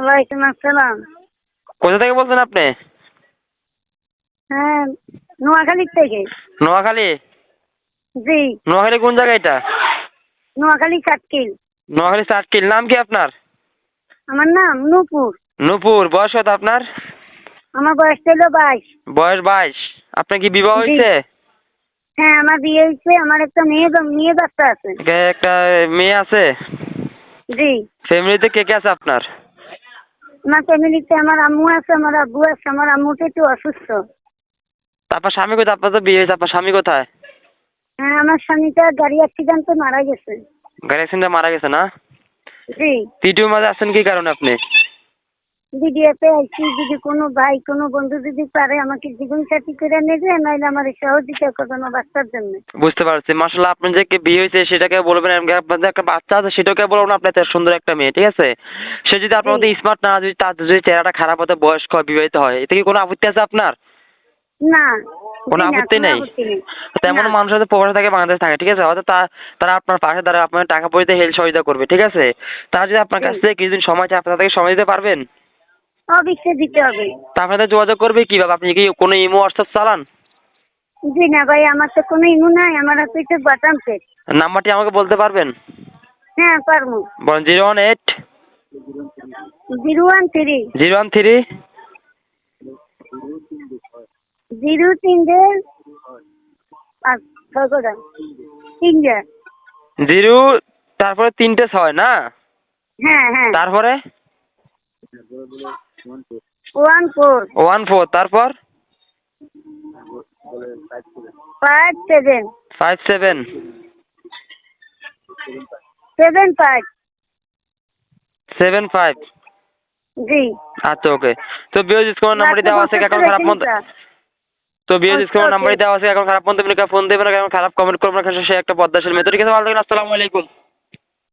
ওয়ালাইকুম আসসালাম। কোথা থেকে বলছেন আপনি? হ্যাঁ থেকে। নোয়াখালী? জি। নোয়াখালী কোন জায়গা এটা? নোয়াখালী কাটকিল নোয়াখালী সার্কিল নাম কি আপনার? আমার নাম নূপুর। নূপুর বয়স কত আপনার? আমার বয়স ছিল বাইশ। বয়স বাইশ। আপনার কি বিবাহ। হয়েছে? হ্যাঁ আমার বিয়ে হয়েছে। আমার একটা মেয়ে মেয়ে বাচ্চা আছে। একটা মেয়ে আছে? জি। ফ্যামিলিতে কে কে আছে আপনার? আমার ফ্যামিলিতে আমার আম্মু আছে আমার আব্বু আছে আমার আম্মুটা একটু অসুস্থ। তারপর স্বামী কোথায়? আপনার তো বিয়ে হয়েছে আপনার স্বামী কোথায়? হ্যাঁ আমার স্বামীটা গাড়ি অ্যাক্সিডেন্টে মারা গেছে। গাড়ি অ্যাক্সিডেন্টে মারা গেছে না? জি। পিটিউর মাঝে আছেন কি কারণে আপনি? ভিডিওতে আইসি যদি কোনো ভাই কোনো বন্ধু যদি পারে আমাকে জীবন সাথী করে নেবে নাহলে আমার সহযোগিতা করবে আমার বাচ্চার জন্য। বুঝতে পারছি। মাসাল্লাহ আপনার যে বিয়ে হয়েছে সেটাকে বলবেন আপনার একটা বাচ্চা আছে সেটাকে বলবেন আপনার এত সুন্দর একটা মেয়ে ঠিক আছে? সে যদি আপনার মধ্যে স্মার্ট না যদি তার যদি চেহারাটা খারাপ হতে বয়স্ক বিবাহিত হয় এতে কি কোনো আপত্তি আছে আপনার? না কোনো আপত্তি নেই। তেমন। মানুষ হয়তো প্রবাসে থাকে বাংলাদেশ থাকে ঠিক আছে? হয়তো তা- তারা আপনার পাশে দাঁড়ায় আপনার টাকা পয়সা হেল্প সহযোগিতা করবে ঠিক আছে? তারা যদি আপনার কাছ থেকে কিছুদিন সময় চায় আপনার তাদেরকে সময় দিতে পারবেন? অবশ্যই দিতে হবে। তা আপনাদের যোগাযোগ করবে কীভাবে? আপনি কি কোনো ইমো হোয়াটসঅ্যাপ চালান? জি না ভাই আমার তো কোনো ইমু নাই আমার হাতে তো বাটাম সেট নাম্বারটি আমাকে বলতে পারবেন? হ্যাঁ পারব। বলেন zero one eight? Zero one three. Zero one three? Zero তিনটে ছয় করে। জিরো তারপরে তিনটে ছয় না? হ্যাঁ হ্যাঁ। তারপরে? ওয়ান ফোর ওয়ান ফোর তারপর? Five seven. Five seven. Seven five. Seven five. জি। আচ্ছা ওকে। তো বিও ডিসকাউন্ট নাম্বারটি দেওয়া আছে এখন খারাপ মন্দ তো বিও আচ্ছা, okay. নাম্বারটি দেওয়া আছে এখন খারাপ আপনি ফোন দেবেন না এখন খারাপ কমেন্ট করবেন সে একটা পদ্মাশীল মেয়ে। তো ঠিক আছে ভালো থাকেন আসসালামু আলাইকুম।